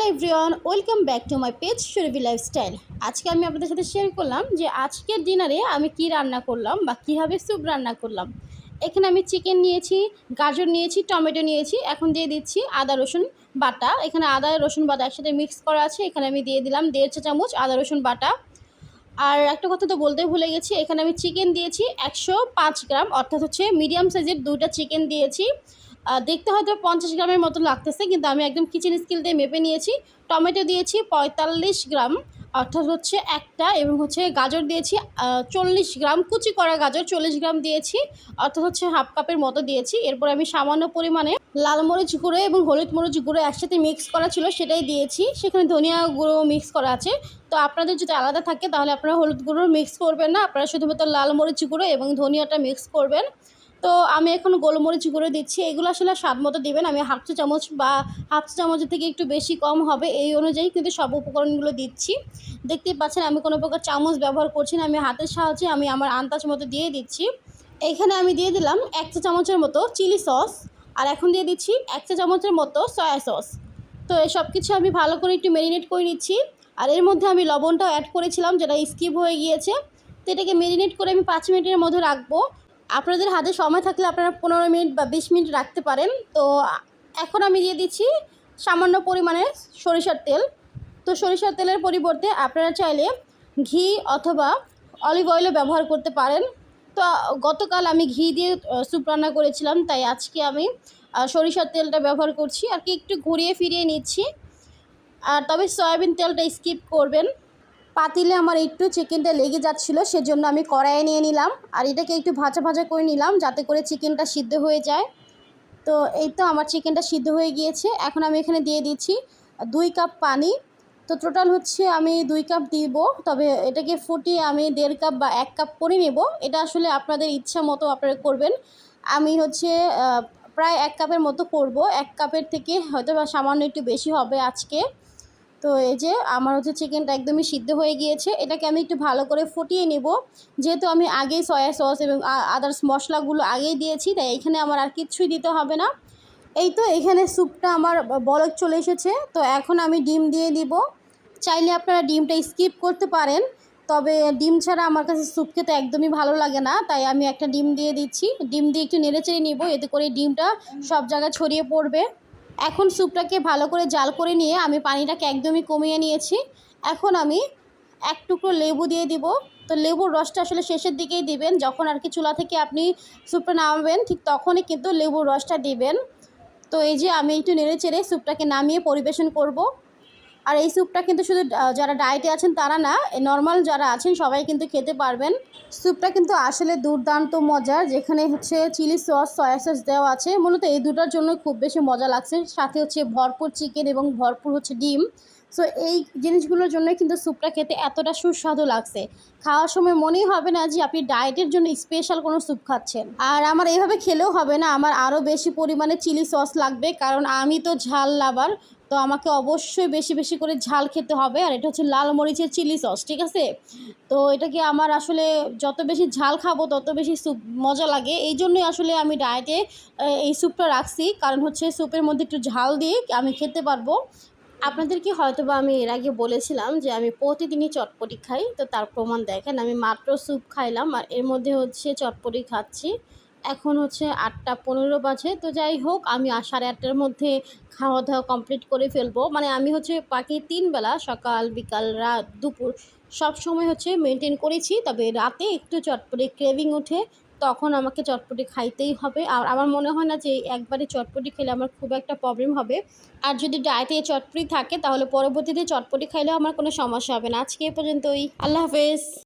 Hello everyone, welcome back to my page Surabhi lifestyle. আজকে আমি আপনাদের সাথে শেয়ার করলাম যে আজকের ডিনারে আমি কি রান্না করলাম বা কীভাবে স্যুপ রান্না করলাম। এখানে আমি চিকেন নিয়েছি, গাজর নিয়েছি, টমেটো নিয়েছি, এখন দিয়ে দিচ্ছি আদা, রসুন, বাটা। এখানে আদা, রসুন, বাটা একসাথে মিক্স করা আছে, এখানে আমি দিয়ে দিলাম দেড় চা চামচ আদা, রসুন, বাটা। আর একটা কথা তো বলতে ভুলে গেছি, এখানে আমি চিকেন দিয়েছি একশো পাঁচ গ্রাম, অর্থাৎ হচ্ছে মিডিয়াম সাইজের দুইটা চিকেন দিয়েছি। দেখতে হয়তো পঞ্চাশ গ্রামের মতো লাগতেছে, কিন্তু আমি একদম কিচেন স্কিল দিয়ে মেপে নিয়েছি। টমেটো দিয়েছি পঁয়তাল্লিশ গ্রাম, অর্থাৎ হচ্ছে একটা, এবং হচ্ছে গাজর দিয়েছি চল্লিশ গ্রাম, কুচি করা গাজর চল্লিশ গ্রাম দিয়েছি, অর্থাৎ হচ্ছে হাফ কাপের মতো দিয়েছি। এরপর আমি সামান্য পরিমাণে লাল মরিচ গুঁড়ো এবং হলুদ মরিচ গুঁড়ো একসাথে মিক্স করা ছিল, সেটাই দিয়েছি। সেখানে ধনিয়া গুঁড়ো মিক্স করা আছে। তো আপনাদের যদি আলাদা থাকে, তাহলে আপনারা হলুদ গুঁড়ো মিক্স করবেন না, আপনারা শুধুমাত্র লাল মরিচ গুঁড়ো এবং ধনিয়াটা মিক্স করবেন। তো আমি এখন গোলমরিচ গুঁড়ো দিচ্ছি। এগুলো আসলে স্বাদ মতো দেবেন। আমি হাফ চা চামচ বা হাফ চা চামচের থেকে একটু বেশি কম হবে এই অনুযায়ী কিন্তু সব উপকরণগুলো দিচ্ছি। দেখতেই পাচ্ছেন আমি কোনো প্রকার চামচ ব্যবহার করছি না। আমি হাতের সাহায্যে আমি আমার আন্দাজ মতো দিয়ে দিচ্ছি। এইখানে আমি দিয়ে দিলাম এক চা চামচের মতো চিলি সস আর এখন দিয়ে দিচ্ছি এক চা চামচের মতো সয়া সস। তো সব কিছু আমি ভালো করে একটু ম্যারিনেট করে নিচ্ছি। আর এর মধ্যে আমি লবণটাও অ্যাড করেছিলাম, যেটা স্কিপ হয়ে গিয়েছে। তো এটাকে ম্যারিনেট করে আমি পাঁচ মিনিটের মধ্যে রাখব। আপনাদের হাতে সময় থাকলে আপনারা পনেরো মিনিট বা বিশ মিনিট রাখতে পারেন। তো এখন আমি দিয়ে দিচ্ছি সামান্য পরিমাণে সরিষার তেল। তো সরিষার তেলের পরিবর্তে আপনারা চাইলে ঘি অথবা অলিভ অয়েলও ব্যবহার করতে পারেন। তো গতকাল আমি ঘি দিয়ে স্যুপ রান্না করেছিলাম, তাই আজকে আমি সরিষার তেলটা ব্যবহার করছি। আর কি একটু ঘুরিয়ে ফিরিয়ে নিচ্ছি। আর তবে সয়াবিন তেলটা স্কিপ করবেন। পাতিলে আমার একটু চিকেনটা লেগে যাচ্ছিল, সেজন্য আমি কড়াইয়ে নিয়ে নিলাম। আর এটাকে একটু ভাজা ভাজা করে নিলাম, যাতে করে চিকেনটা সিদ্ধ হয়ে যায়। তো এই তো আমার চিকেনটা সিদ্ধ হয়ে গিয়েছে। এখন আমি এখানে দিয়ে দিচ্ছি দুই কাপ পানি। তো টোটাল হচ্ছে আমি দুই কাপ দিব, তবে এটাকে ফুটিয়ে আমি দেড় কাপ বা এক কাপ করে নেব। এটা আসলে আপনাদের ইচ্ছা মতো আপনারা করবেন। আমি হচ্ছে প্রায় এক কাপের মতো করব। এক কাপের থেকে হয়তো বা সামান্য একটু বেশি হবে আজকে। তো এই যে আমার হচ্ছে চিকেনটা একদমই সিদ্ধ হয়ে গিয়েছে, এটাকে আমি একটু ভালো করে ফুটিয়ে নেব। যেহেতু আমি আগেই সয়া সস এবং আদার্স মশলাগুলো আগেই দিয়েছি, তাই এখানে আমার আর কিচ্ছুই দিতে হবে না। এই তো এখানে স্যুপটা আমার বলক চলে এসেছে, তো এখন আমি ডিম দিয়ে দিব। চাইলে আপনারা ডিমটা স্কিপ করতে পারেন, তবে ডিম ছাড়া আমার কাছে স্যুপ খেতে একদমই ভালো লাগে না, তাই আমি একটা ডিম দিয়ে দিচ্ছি। ডিম দিয়ে একটু নেড়েচেড়ে নিব, এতে করে ডিমটা সব জায়গায় ছড়িয়ে পড়বে। এখন স্যুপটাকে ভালো করে জাল করে নিয়ে আমি পানিটাকে একদমই কমিয়ে নিয়েছি। এখন আমি এক টুকরো লেবু দিয়ে দিব। তো লেবুর রসটা আসলে শেষের দিকেই দিবেন। যখন আর কি চুলা থেকে আপনি স্যুপটা নামাবেন, ঠিক তখনই কিন্তু লেবুর রসটা দিবেন। তো এই যে আমি একটু নেড়ে চেড়ে স্যুপটাকে নামিয়ে পরিবেশন করব। আর এই স্যুপটা কিন্তু শুধু যারা ডায়েটে আছেন তারা না নর্মাল যারা আছেন সবাই কিন্তু খেতে পারবেন। স্যুপটা কিন্তু আসলে দুর্দান্ত মজার, যেখানে হচ্ছে চিলি সস সয়া সস দেওয়া আছে। মূলত এই দুটার জন্য খুব বেশি মজা লাগছে। সাথে হচ্ছে ভরপুর চিকেন এবং ভরপুর হচ্ছে ডিম। সো এই জিনিসগুলোর জন্য কিন্তু স্যুপটা খেতে এতটা সুস্বাদু লাগছে। খাওয়ার সময় মনেই হবে না যে আপনি ডায়েটের জন্য স্পেশাল কোনো স্যুপ খাচ্ছেন। আর আমার এইভাবে খেলেও হবে না। আমার আরও বেশি পরিমাণে চিলি সস লাগবে, কারণ আমি তো ঝাল লাভার তো আমাকে অবশ্যই বেশি বেশি করে ঝাল খেতে হবে। আর এটা হচ্ছে লাল মরিচের চিলি সস, ঠিক আছে? তো এটাকে আমার আসলে যত বেশি ঝাল খাব, তত বেশি স্যুপ মজা লাগে। এই জন্যই আসলে আমি ডায়েটে এই স্যুপটা রাখছি। কারণ হচ্ছে স্যুপের মধ্যে একটু ঝাল দিয়ে আমি খেতে পারব। আপনাদেরকে হয়তো বা আমি এর আগে বলেছিলাম যে আমি প্রতিদিনই চটপটি খাই? তো তার প্রমাণ দেখেন, আমি মাত্র স্যুপ খাইলাম। আর এর মধ্যে হচ্ছে চটপটি খাচ্ছি। এখন হচ্ছে আটটা পনেরো বাজে, তো যাই হোক, আমি সাড়ে আটটার মধ্যে খাওয়া দাওয়া কমপ্লিট করে ফেলব। মানে আমি হচ্ছে বাকি তিন বেলা, সকাল, বিকাল, রাত, দুপুর, সব সময় হচ্ছে মেনটেন করেছি। তবে রাতে একটু চটপটি ক্রেভিং ওঠে, তখন আমাকে চটপটি খাইতেই হবে। আর আমার মনে হয় না যে একবারে চটপটি খেলে আমার খুব একটা প্রবলেম হবে। আর যদি ডায়েটে চটপটি থাকে, তাহলে পরবর্তীতে চটপটি খাইলেও আমার কোনো সমস্যা হবে না। আজকে এ পর্যন্তই। আল্লাহ হাফেজ।